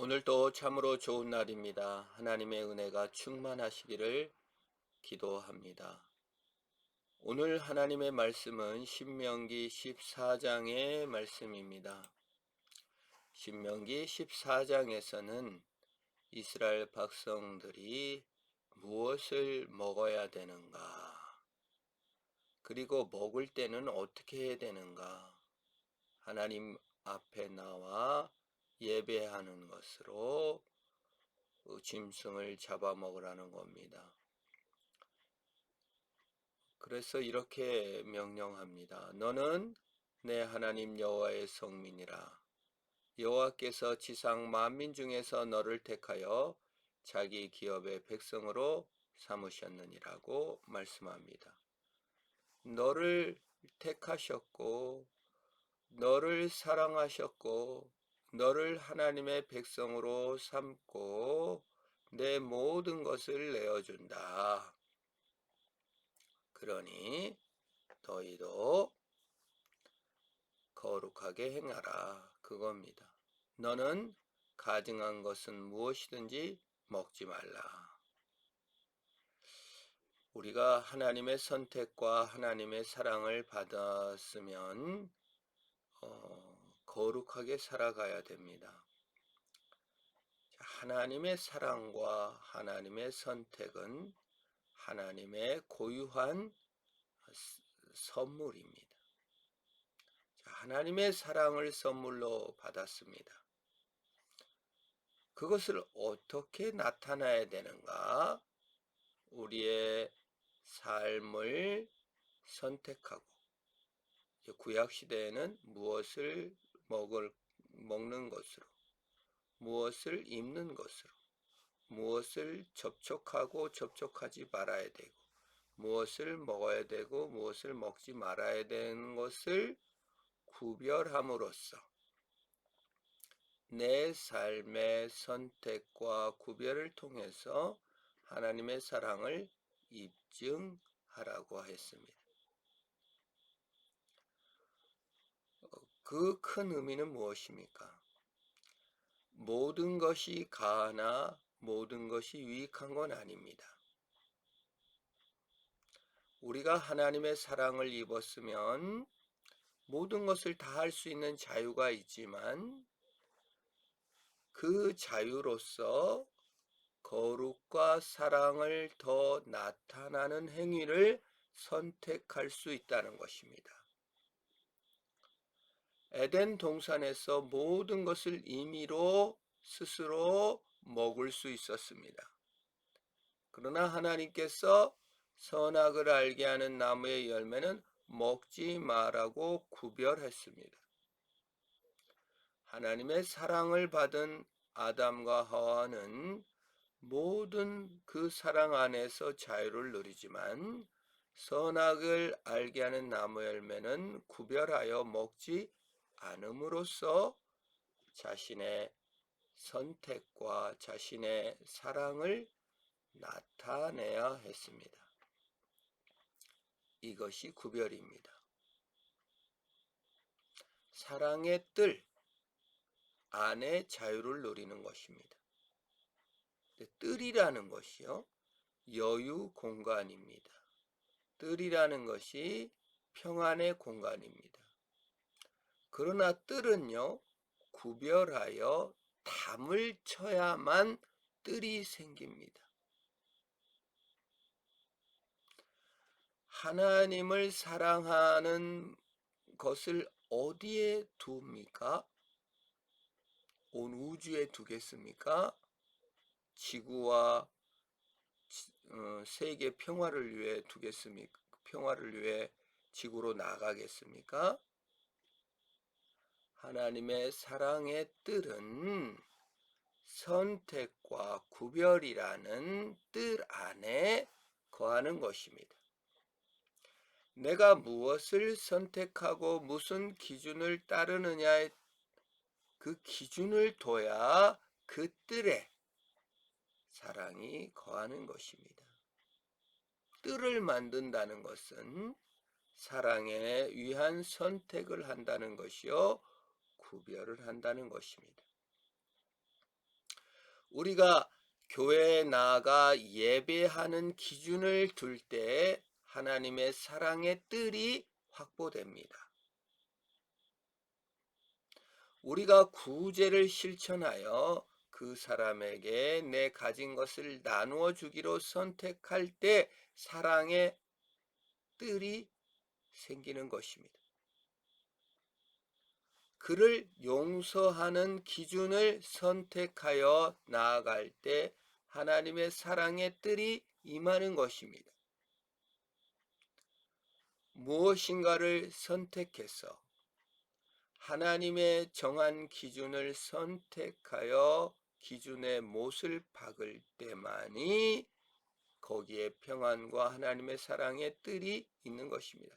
오늘도 참으로 좋은 날입니다. 하나님의 은혜가 충만하시기를 기도합니다. 오늘 하나님의 말씀은 신명기 14장의 말씀입니다. 신명기 14장에서는 이스라엘 백성들이 무엇을 먹어야 되는가, 그리고 먹을 때는 어떻게 해야 되는가, 하나님 앞에 나와 예배하는 것으로 그 짐승을 잡아먹으라는 겁니다. 그래서 이렇게 명령합니다. 너는 내 하나님 여호와의 성민이라. 여호와께서 지상 만민 중에서 너를 택하여 자기 기업의 백성으로 삼으셨느니라고 말씀합니다. 너를 택하셨고 너를 사랑하셨고 너를 하나님의 백성으로 삼고 내 모든 것을 내어준다. 그러니 너희도 거룩하게 행하라. 그겁니다. 너는 가증한 것은 무엇이든지 먹지 말라. 우리가 하나님의 선택과 하나님의 사랑을 받았으면 어, 거룩하게 살아가야 됩니다. 하나님의 사랑과 하나님의 선택은 하나님의 고유한 선물입니다. 하나님의 사랑을 선물로 받았습니다. 그것을 어떻게 나타나야 되는가? 우리의 삶을 선택하고 구약 시대에는 무엇을 먹을 먹는 것으로 무엇을 입는 것으로 무엇을 접촉하고 접촉하지 말아야 되고 무엇을 먹어야 되고 무엇을 먹지 말아야 되는 것을 구별함으로써 내 삶의 선택과 구별을 통해서 하나님의 사랑을 입증하라고 했습니다. 그 큰 의미는 무엇입니까? 모든 것이 가하나 모든 것이 유익한 건 아닙니다. 우리가 하나님의 사랑을 입었으면 모든 것을 다 할 수 있는 자유가 있지만 그 자유로서 거룩과 사랑을 더 나타나는 행위를 선택할 수 있다는 것입니다. 에덴 동산에서 모든 것을 임의로 스스로 먹을 수 있었습니다. 그러나 하나님께서 선악을 알게 하는 나무의 열매는 먹지 말라고 구별했습니다. 하나님의 사랑을 받은 아담과 하와는 모든 그 사랑 안에서 자유를 누리지만 선악을 알게 하는 나무 열매는 구별하여 먹지 않음으로써 자신의 선택과 자신의 사랑을 나타내야 했습니다. 이것이 구별입니다. 사랑의 뜰 안에 자유를 누리는 것입니다. 뜰이라는 것이요. 여유 공간입니다. 뜰이라는 것이 평안의 공간입니다. 그러나 뜰은요, 구별하여 담을 쳐야만 뜰이 생깁니다. 하나님을 사랑하는 것을 어디에 둡니까? 온 우주에 두겠습니까? 지구와 어, 세계 평화를 위해 두겠습니까? 평화를 위해 지구로 나가겠습니까? 하나님의 사랑의 뜰은 선택과 구별이라는 뜰 안에 거하는 것입니다. 내가 무엇을 선택하고 무슨 기준을 따르느냐에 그 기준을 둬야 그 뜰에 사랑이 거하는 것입니다. 뜰을 만든다는 것은 사랑에 위한 선택을 한다는 것이요, 구별을 한다는 것입니다. 우리가 교회에 나아가 예배하는 기준을 둘 때 하나님의 사랑의 뜰이 확보됩니다. 우리가 구제를 실천하여 그 사람에게 내 가진 것을 나누어 주기로 선택할 때 사랑의 뜰이 생기는 것입니다. 그를 용서하는 기준을 선택하여 나아갈 때 하나님의 사랑의 뜰이 임하는 것입니다. 무엇인가를 선택해서 하나님의 정한 기준을 선택하여 기준의 못을 박을 때만이 거기에 평안과 하나님의 사랑의 뜰이 있는 것입니다.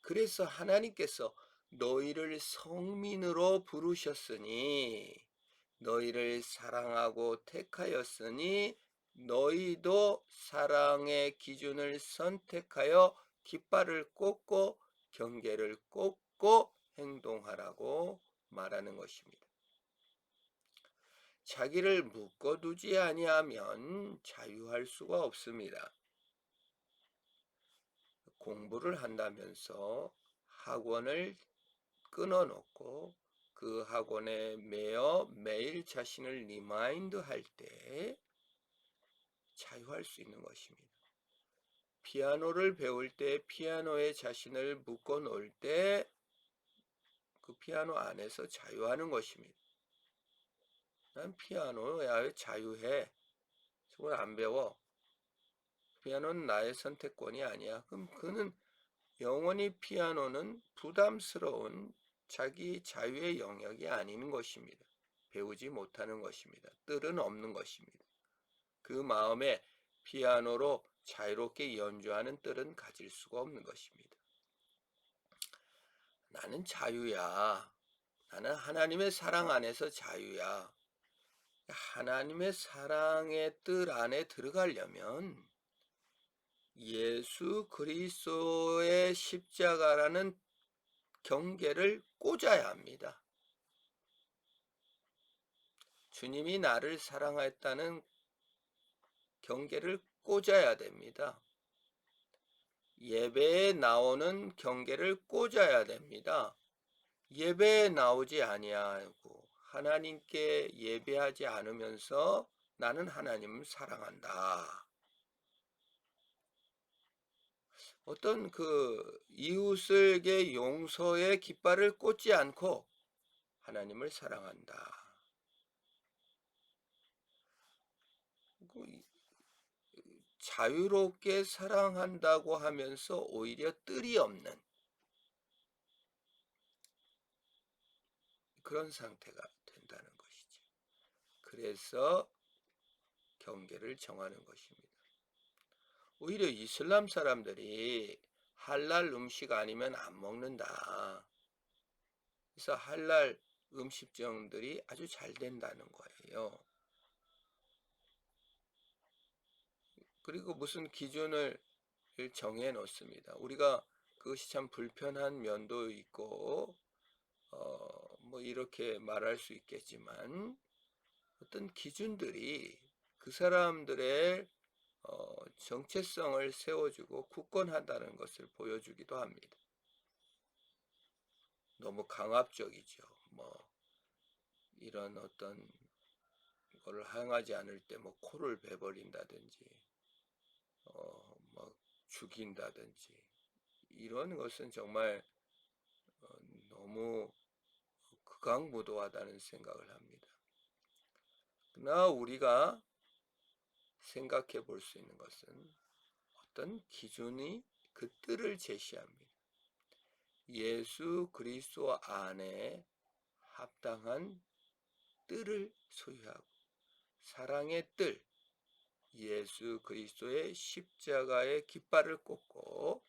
그래서 하나님께서 너희를 성민으로 부르셨으니 너희를 사랑하고 택하였으니 너희도 사랑의 기준을 선택하여 깃발을 꽂고 경계를 꽂고 행동하라고 말하는 것입니다. 자기를 묶어두지 아니하면 자유할 수가 없습니다. 공부를 한다면서 학원을 끊어놓고 그 학원에 매여 매일 자신을 리마인드 할 때 자유할 수 있는 것입니다. 피아노를 배울 때 피아노에 자신을 묶어 놓을 때 그 피아노 안에서 자유하는 것입니다. 난 피아노야 자유해. 저걸 안 배워. 피아노는 나의 선택권이 아니야. 그럼 그는 영원히 피아노는 부담스러운 자기 자유의 영역이 아닌 것입니다. 배우지 못하는 것입니다. 뜰은 없는 것입니다. 그 마음에 피아노로 자유롭게 연주하는 뜰은 가질 수가 없는 것입니다. 나는 자유야. 나는 하나님의 사랑 안에서 자유야. 하나님의 사랑의 뜰 안에 들어가려면 예수 그리스도의 십자가라는 경계를 꽂아야 합니다. 주님이 나를 사랑했다는 경계를 꽂아야 됩니다. 예배에 나오는 경계를 꽂아야 됩니다. 예배에 나오지 아니하고 하나님께 예배하지 않으면서 나는 하나님을 사랑한다. 어떤 그 이웃에게 용서의 깃발을 꽂지 않고 하나님을 사랑한다. 자유롭게 사랑한다고 하면서 오히려 뜰이 없는 그런 상태가 된다는 것이죠. 그래서 경계를 정하는 것입니다. 오히려 이슬람 사람들이 할랄 음식 아니면 안 먹는다. 그래서 할랄 음식점들이 아주 잘 된다는 거예요. 그리고 무슨 기준을 정해 놓습니다. 우리가 그것이 참 불편한 면도 있고, 어, 뭐 이렇게 말할 수 있겠지만, 어떤 기준들이 그 사람들의 어, 정체성을 세워주고 굳건하다는 것을 보여주기도 합니다. 너무 강압적이죠. 뭐 이런 어떤 걸 행하지 않을 때 뭐 코를 베버린다든지 어, 뭐 죽인다든지 이런 것은 정말 어, 너무 극악무도하다는 생각을 합니다. 그러나 우리가 생각해 볼 수 있는 것은 어떤 기준이 그 뜰을 제시합니다. 예수 그리스도 안에 합당한 뜰을 소유하고 사랑의 뜰, 예수 그리스도의 십자가의 깃발을 꽂고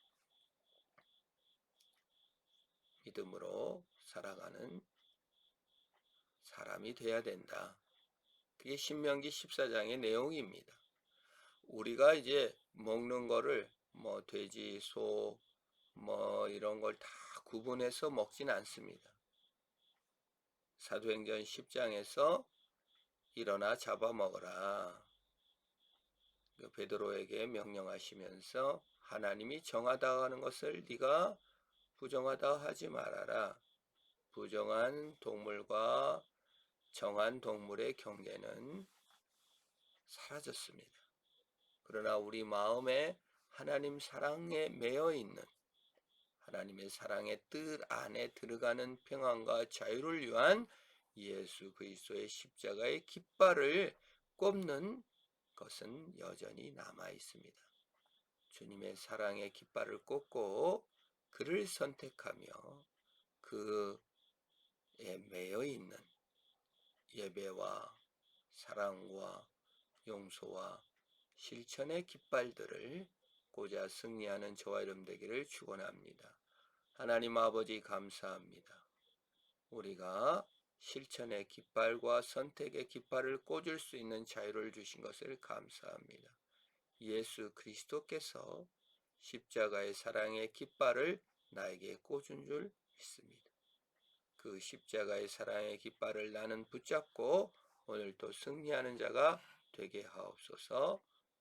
믿음으로 살아가는 사람이 되어야 된다. 그게 신명기 14장의 내용입니다. 우리가 이제 먹는 거를 뭐 돼지, 소, 뭐 이런 걸 다 구분해서 먹진 않습니다. 사도행전 10장에서 일어나 잡아먹어라. 그 베드로에게 명령하시면서 하나님이 정하다 하는 것을 네가 부정하다 하지 말아라. 부정한 동물과 정한 동물의 경계는 사라졌습니다. 그러나 우리 마음에 하나님 사랑에 매여 있는 하나님의 사랑의 뜻 안에 들어가는 평안과 자유를 위한 예수 그리스도의 십자가의 깃발을 꼽는 것은 여전히 남아 있습니다. 주님의 사랑의 깃발을 꽂고 그를 선택하며 그에 매여 있는 예배와 사랑과 용서와 실천의 깃발들을 꽂아 승리하는 저와 여러분 되기를 축원합니다. 하나님 아버지 감사합니다. 우리가 실천의 깃발과 선택의 깃발을 꽂을 수 있는 자유를 주신 것을 감사합니다. 예수 그리스도께서 십자가의 사랑의 깃발을 나에게 꽂은 줄 믿습니다. 그 십자가의 사랑의 깃발을 나는 붙잡고 오늘도 승리하는 자가 되게 하옵소서